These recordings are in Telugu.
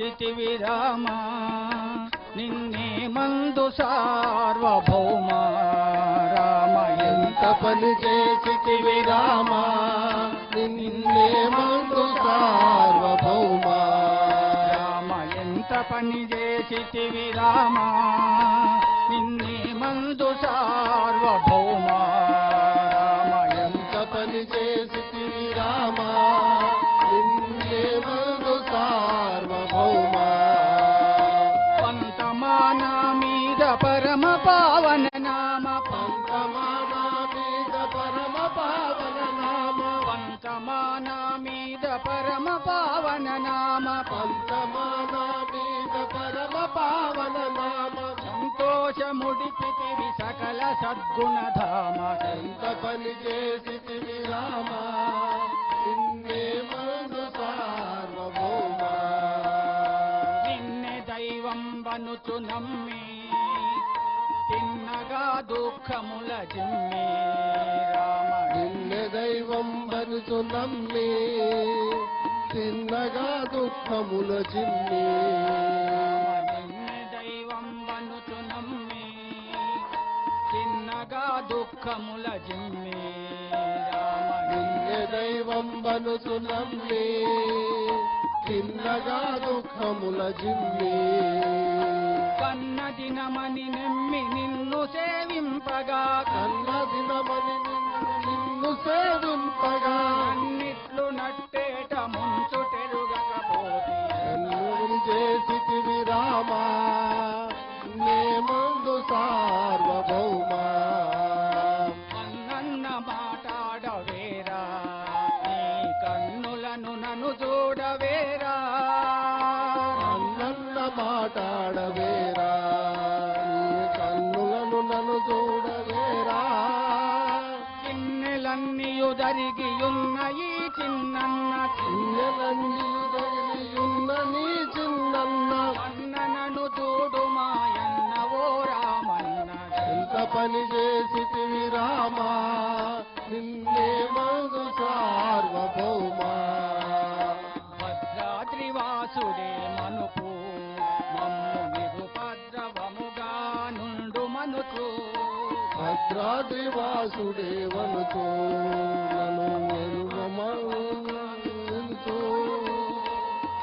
చేసితివి రామా నిన్నే మందు సార్వభౌమ. రామ ఎంత పని చేసితివి రామా నిన్నే మందు సార్వభౌమ. రామ ఎంత పని చేసితివి రామా నిన్నే మందు సార్వభౌమ. పంతమాన మీద పరమ పావన నామ పంతమానా మీద పరమ పావన నామ పంతమాన మీద పరమ పావన నామ పంతమానా మీద పరమ పావన నామ సంతోషముడిపితివి సకల సద్గుణధామ. ఎంత పని చేసితివి రామా. బనుచు నమ్మి తిన్నగా దుఃఖముల జిమ్మి రామ నిన్నే దైవం బనుచు నమ్మి చిన్నగా దుఃఖముల నిన్నే దైవం బనుచు నమ్మి చిన్నగా దుఃఖముల జిమ్మి రామ నిన్నే దైవం బనుచు నమ్మి చిన్నగా దుఃఖముల జిమ్మి. కన్న దినమని నెమ్మి నిన్ను సేవింపగా. కన్న దినమని నిన్ను నిన్ను సేవింపగా. అన్నిట్లు నట్టేట మాటాడవేరా నీ కన్నులను నన్ను చూడవేరా? చిన్నెలన్నీయు జరిగి ఉన్న ఈ చిన్నన్న చిన్నలన్నీ తగిలియున్న నీ చిన్నన్న అన్ననను చూడు మాయన్న ఓ రామన్న. ఎంత పని చేసితివి రామా? నిన్నే మందు సార్వభౌమ? భద్రాద్రివాసుడే వనుతో నన్ను ఎరుగమనుతో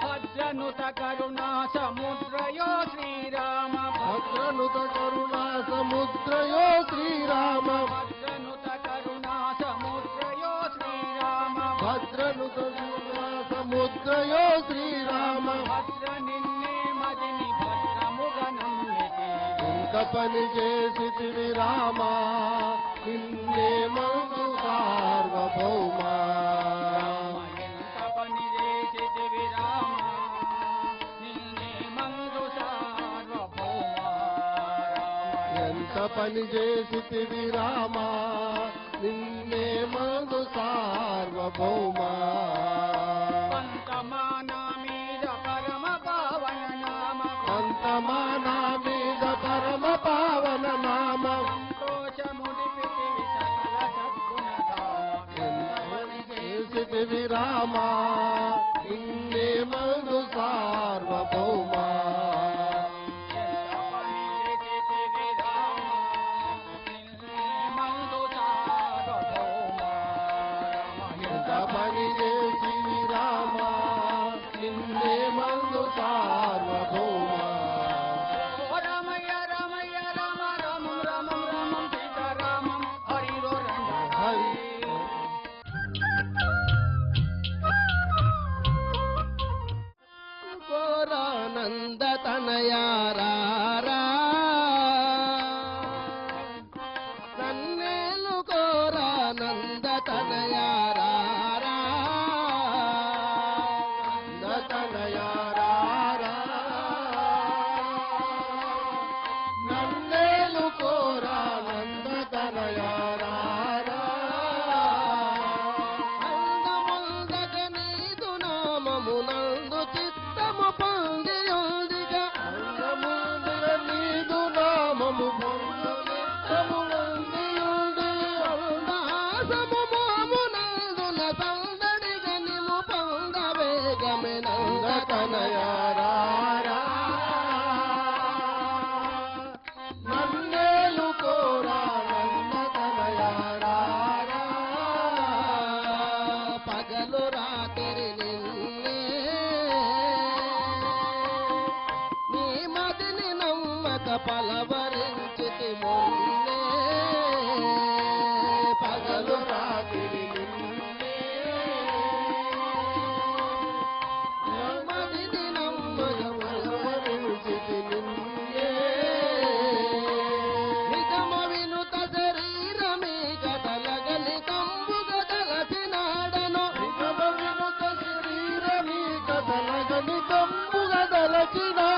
భద్రనుత కరుణా సముద్రయో శ్రీరామ. భద్రనుత కరుణా సముద్రయో శ్రీరామ. భద్రనుత కరుణా సముద్రయో శ్రీరామ. భద్రనుత కరుణా సముద్రయో శ్రీరామ. పని చేసితివి రామా నిన్నే మందు సార్వభౌమ. పని చేసితివి రామ నిన్నే మందు సార్వభౌమ. కిషోరానంద తనయారా शरणया కదలగలి కంబుగ తలసినాడను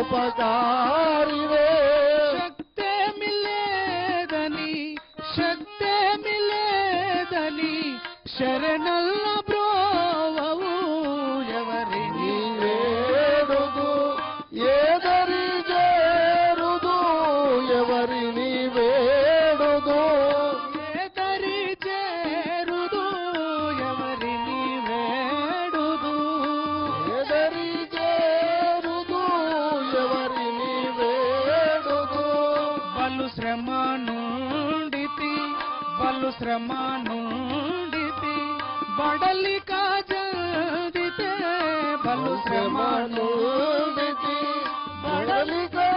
गोपदा బలు శ్రమ నుండితి బలు శ్రమ నుండితి బడలి కాజితే బలు శ్రమ నుండితి బడలి కా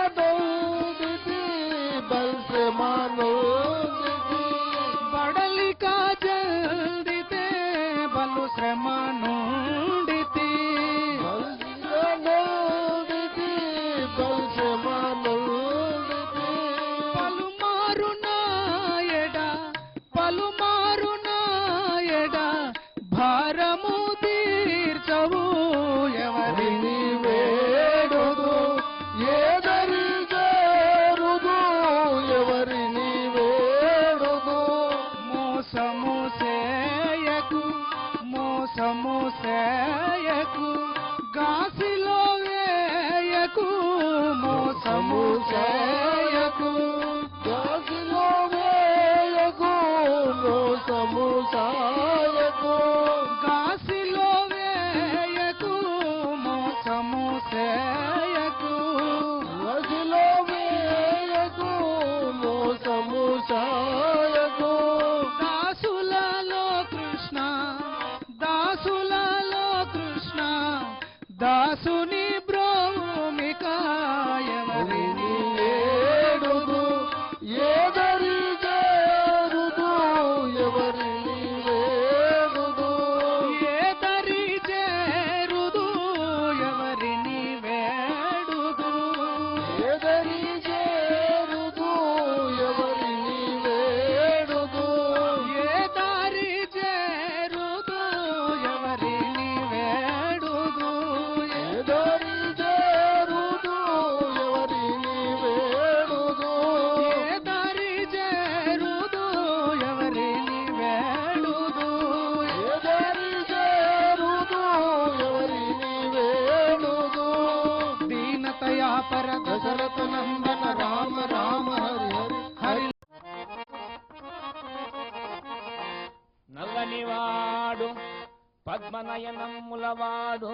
పద్మనయనములవాడు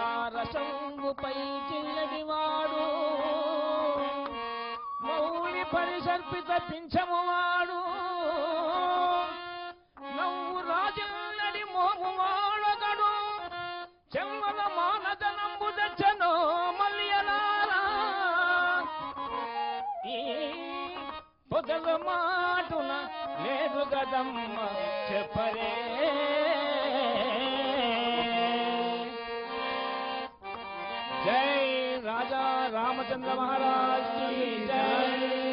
కృపారసంబుపై చిల్లడివాడు మౌలి పరిసర్పిత పింఛమువా जय राजा रामचंद्र महाराज की जय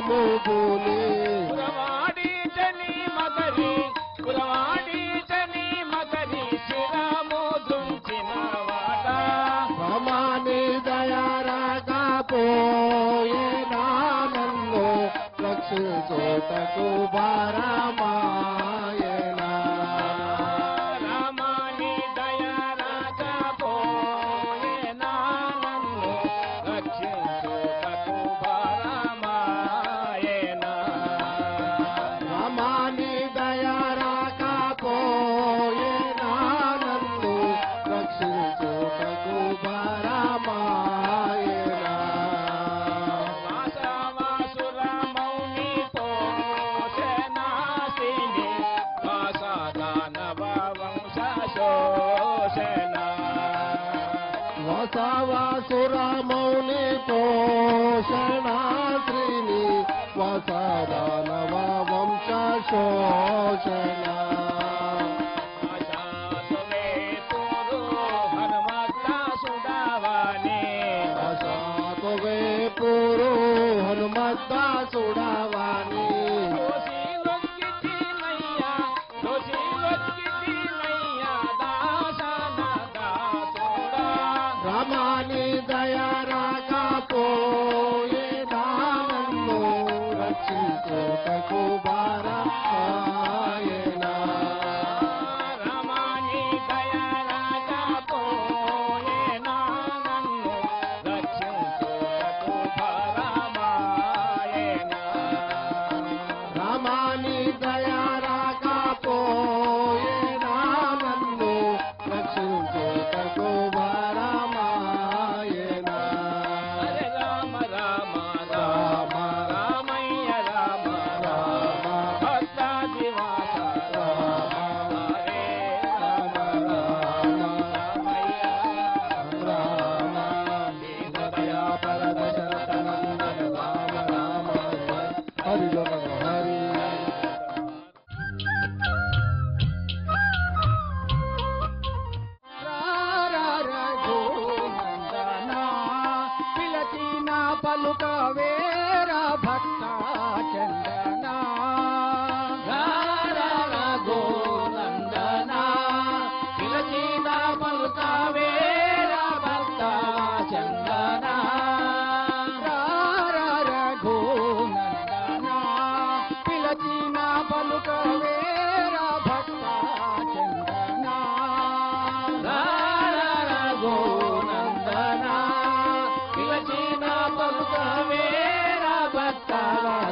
మోగులే పురవాడించని మగరి పురవాడించని మగరి శిరమోదుంచిన వాట భమాని దయారగా పోయే నామన్ను రక్షించేటకు భారా సవాసురామౌళి పోషణాశ్రీని వసదానవ వంశ శోషణ. गोबार Hadi bakalım.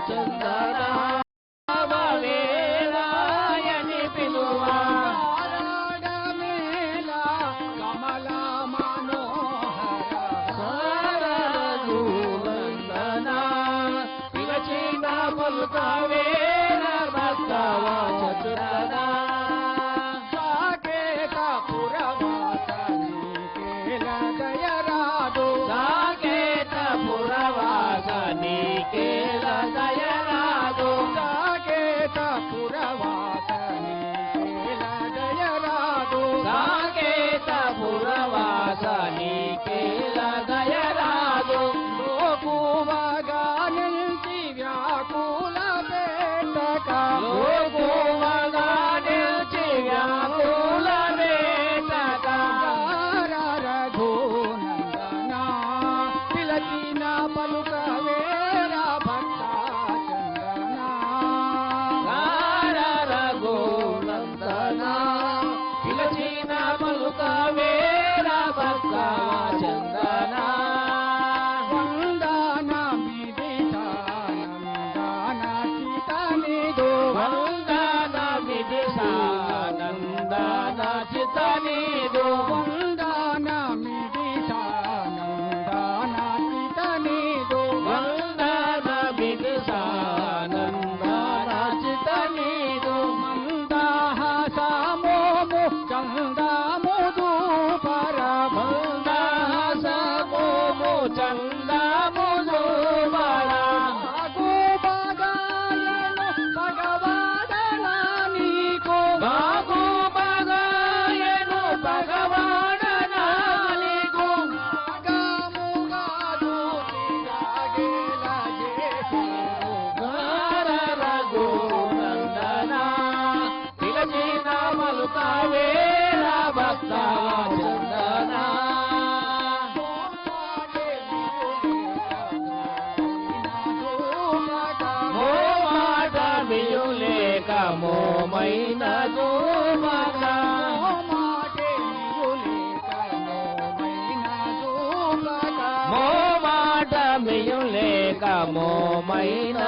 ಚಂದನಾ మోమైన దూమత మో మాట మోమైన